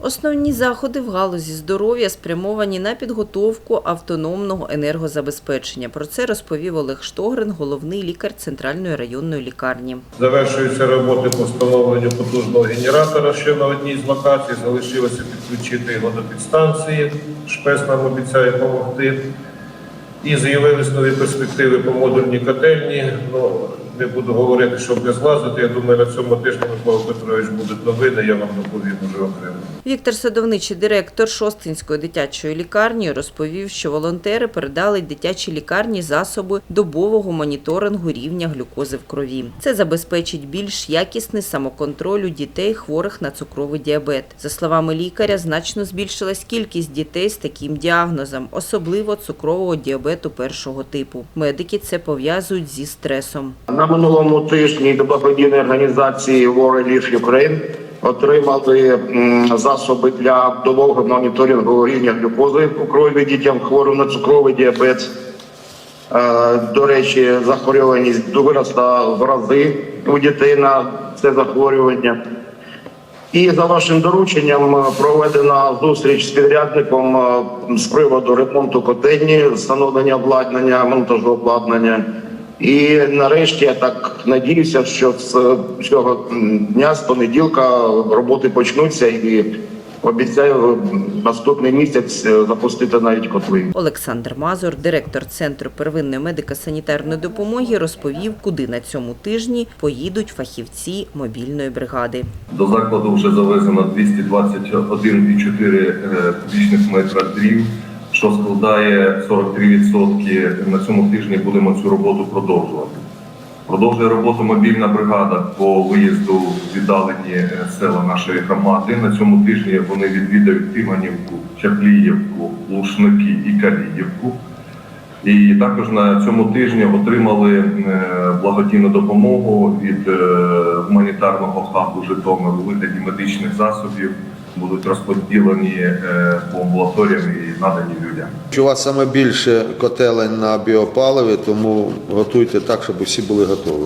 Основні заходи в галузі здоров'я спрямовані на підготовку автономного енергозабезпечення. Про це розповів Олег Штогрин, головний лікар Центральної районної лікарні. Завершуються роботи по встановленню потужного генератора ще на одній з локацій. Залишилося підключити його до підстанції. Шпес нам обіцяє допомогти. І з'явились нові перспективи по модульній котельні. Ну, не буду говорити, щоб не злазити. Я думаю, на цьому тижні Микола Петрович будуть новини, я вам доповім уже окремо. Віктор Садовничий, директор Шостинської дитячої лікарні, розповів, що волонтери передали дитячій лікарні засоби добового моніторингу рівня глюкози в крові. Це забезпечить більш якісний самоконтроль у дітей, хворих на цукровий діабет. За словами лікаря, значно збільшилась кількість дітей з таким діагнозом, особливо цукрового діабету першого типу. Медики це пов'язують зі стресом. На минулому тижні до благодійної організації War Relief Ukraine отримали засоби для довгого моніторингу рівня глюкози у крові дітям хворим на цукровий діабет. Е, До речі, захворюваність виросла в рази у дітей на це захворювання. І за вашим дорученням е, проведена зустріч з підрядником е, з приводу ремонту котельні, встановлення обладнання, монтажу обладнання. І нарешті я так надіюся, що з цього дня, з понеділка, роботи почнуться і обіцяю наступний місяць е, запустити навіть котли. Олександр Мазур, директор Центру первинної медико-санітарної допомоги, розповів, куди на цьому тижні поїдуть фахівці мобільної бригади. До закладу вже завезено 221,4 е, кубічних метра дрів, що складає 43%. На цьому тижні будемо цю роботу продовжувати. Продовжує роботу мобільна бригада по виїзду в віддалені е, села нашої громади. На цьому тижні вони відвідають Тиманівку, Чапліївку, Лушники і Каліївку. І також на цьому тижні отримали е, благодійну допомогу від е, гуманітарного хабу Житомир у вигляді медичних засобів. Будуть розподілені е, по амбулаторіям і надані людям. У вас саме більше котелень на біопаливі, тому готуйте так, щоб усі були готові.